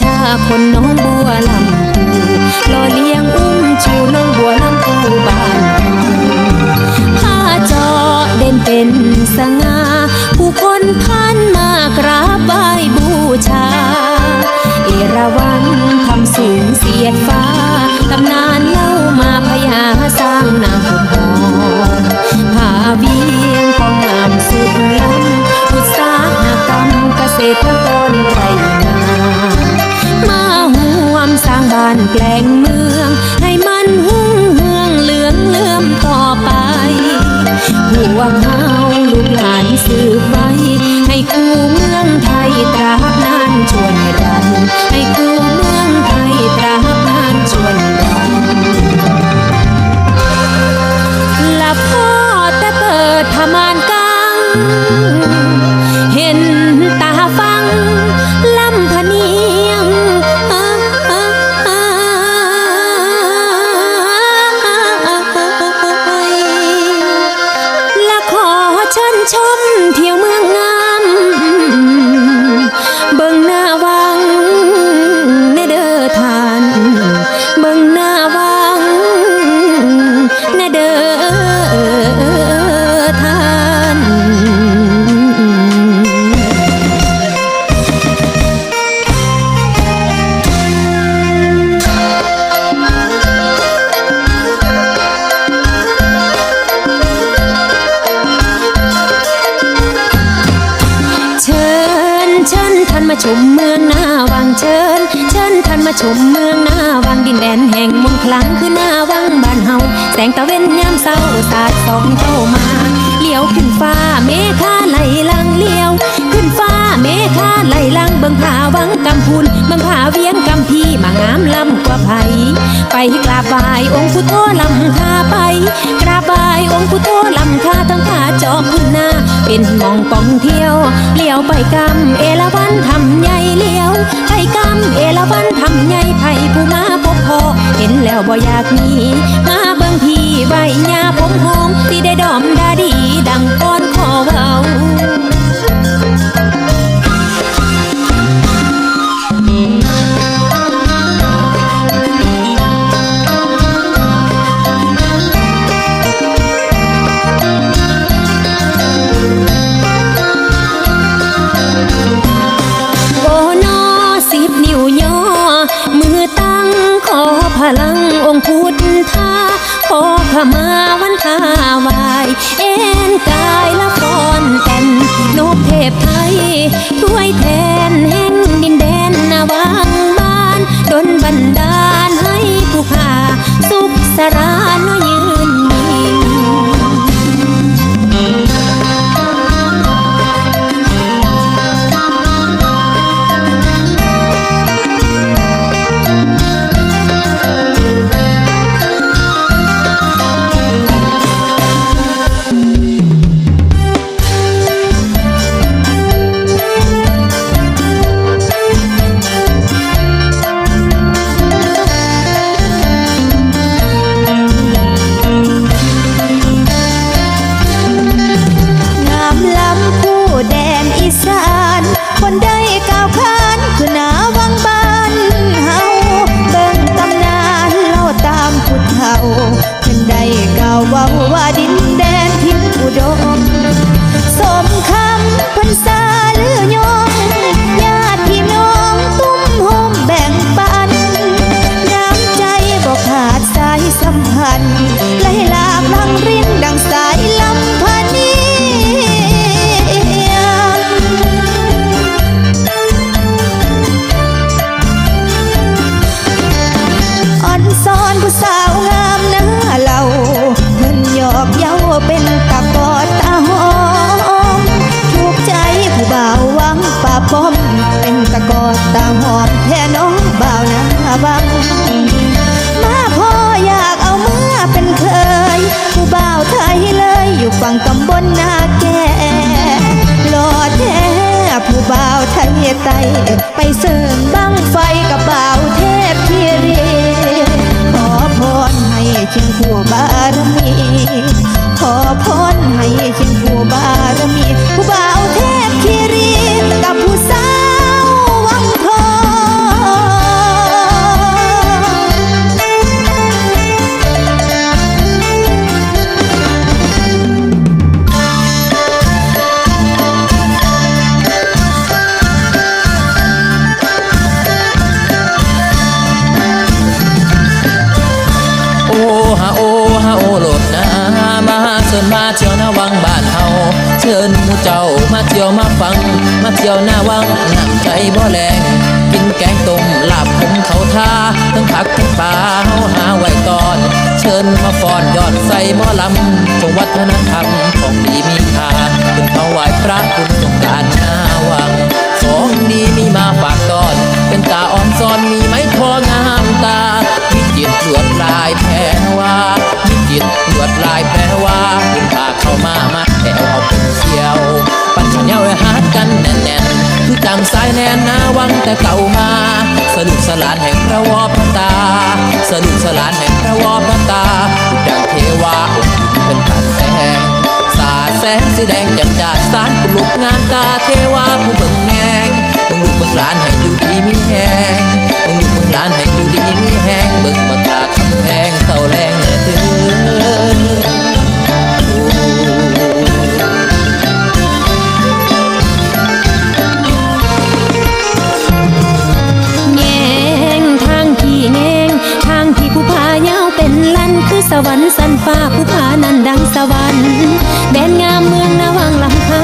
ชาคนน้องบัวลำพูหล่อเลี้ยงอุ้มชูน้องบัวลำพูบ้านผ้าจอเด่นเป็นสง่าผู้คนผ่านมากราบไหว้บูชา เอราวัณ สืบไว้ ให้คู่เมืองไทยตราบนานชวนรันให้คู่ เชิญท่านมาชมเมืองหน้าวังเชิญเชิญท่านมาชมเมืองหน้าวังดินแดนแห่งมนต์คลังคือหน้าวังบ้านเฮาแสงตะเวนยามเศร้าสาดส่องเข้ามาเลี้ยวขึ้นฟ้าเมฆาไหลลังเลี้ยว ขึ้นฟ้าเมฆาไหลลังเบิ่งผาวังกำพูนเบิ่งผาเวียงกำพีมางามลำกว่าไผไปกราบไหว้องค์พุทโธลำคาไปกราบไหว้องค์พุทโธลำคาทั้งขาจอบขึ้นนา เป็นมองปองเที่ยวเลี้ยวไปกำเอราวันทำใหญ่เลี้ยว ไปกำเอราวันทำใหญ่ไผ่ผู้มาพบพอ เห็นแล้วบ่อยากมี มาเบิ่งพี่ใบหญ้าผมหอมที่ได้ดอมดาดี ลังองค์พุทธาขอขมาวันทาวาย เอ็นกายละฟอนแต่นนกเทพไทยถ้วยแทนแห่ง เที่ยวหน้าวังน้ำใจบ่แรง กินแกงต้มลาบผมเขาท่าทั้งผักทั้งปลาเฮาหาไว้ก่อน เชิญมาฟ้อนยอดใส่หมอลำจงวัฒนธรรมของดีมีค่าขึ้นเขาไหว้พระคุณสงการหน้าวังของดีมีมาฝากตอน เป็นตาอ่อนซ้อนมีไม้ทองามตาวิจิตรลวดลายแพรว่าวิจิตรลวดลายแพรว่าคุณพาเข้ามามา ดังสายแน่นนาวังแต่เก่ามา สนุกสลานแห่งพระวอพระตา สนุกสลานแห่งพระวอพระตาดังเทวาอบอุ่นเป็นผันแสงสาดแสงสีแดงจัดจาดสารกุลุกงานตาเทวาผู้เบิ่งแงงเบิ่งลูกเบิ่งหลานแห่ง ฟ้าผู้พานั้นดังสวรรค์แดนงามเมืองนาวังลำคา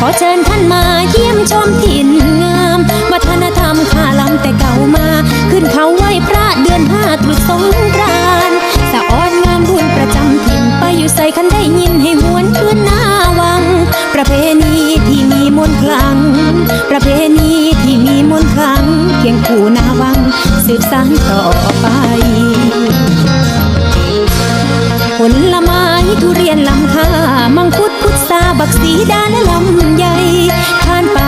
ขอเชิญท่านมาเยี่ยมชมถิ่นงาม วัฒนธรรมข้าลำแต่เก่ามา ขึ้นเขาไหวพระเดือนห้าตรุษสงกรานสะอ้อนงามบุญประจำถิ่นไปอยู่ใส่คันได้ยินให้หวนคืนหน้าวัง ประเพณีที่มีมนต์คลัง ประเพณีที่มีมนต์คลังเคียงคู่นาวังสืบสานต่อไป ผลไม้ทุเรียนลำค่ามังคุดพุทราบักสีดาและลำใหญ่ผ่านไป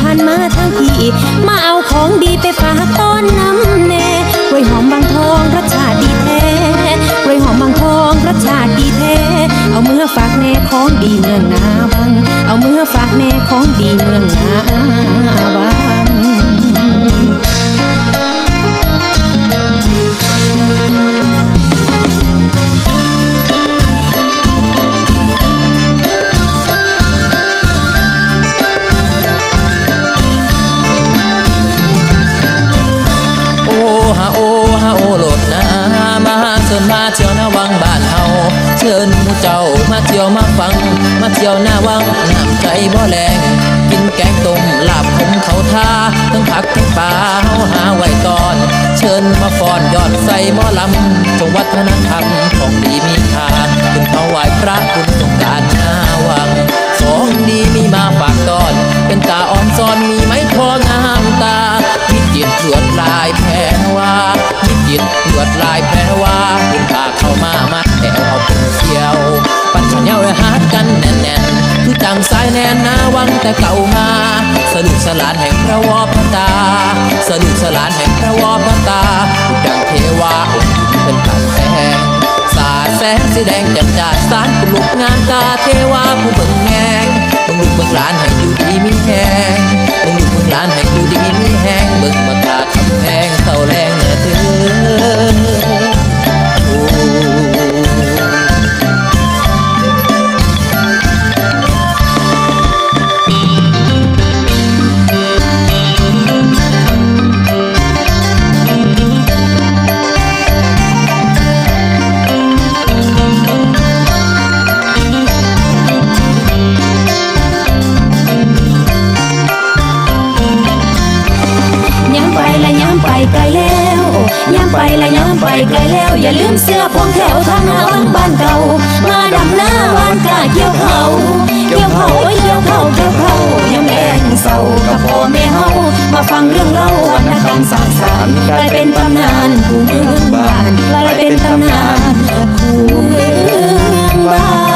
ผ่านมาทางพี่มาเอาของดีไปฝากต้อนน้ำแน่กล้วยหอมบางทองรสชาติดีแท้กล้วยหอมบางทองรสชาติดีแท้ เอาเมื่อฝากแน่ของดีเมืองนาวัง เอาเมื่อฝากแน่ของดีเมืองนาวัง ที่ยวนาวังน้ำใจบ่แรงกินแกงต้มลาบผมเขาท่าทั้งผักทั้งปลาเฮาหาไว้ก่อน เชิญมาฟ้อนยอดใส่หมอลำจงวัฒนธรรมของดีมีค่าขึ้นเขาไหว้พระคุณสงการหน้าวังของดีมีมาฝากตอน เป็นตาอ่อนซ้อนมีไม้ทองงามตาวิจิตรลวดลายแพรว่าวิจิตรลวดลายแพรว่าคุณพาเข้ามามาแถวเอาเป็นเที่ยว หากันแน่นๆคือจังสายแน่นนาวังแต่เก่ามา สนุกสลานแห่งพระวอพระตา สนุกสลานแห่งพระวอพระตาดังเทวาอบอุ่นเป็นผัดแสงสาแสงสีแดงจัดจ้าสารกุลุกงานตาเทวาผู้เบิ่งแงงเบิ่งลูกเบิ่งหลานให้อยู่ดีมีแหงเบิ่งลูกเบิ่งหลานให้อยู่ดีมีแหงเบิ่งบักตาคำแพงเต่าแรง ย้ำไปและย้ำไปไกลแล้ว อย่าลืมเสื้อผงแถวทางนาวังบ้านเก่า มาดำหน้าวานกาเกี่ยวเขาเกี่ยวเขาเกี่ยวเขาเกี่ยวเขาย้ำแรนเศร้ากับพ่อแม่เฮามาฟังเรื่องเล่าวรรณกรรมสางสารกลายเป็นตำนานผู้เมืองบ้านกลายเป็นตำนานผู้เมืองบ้าน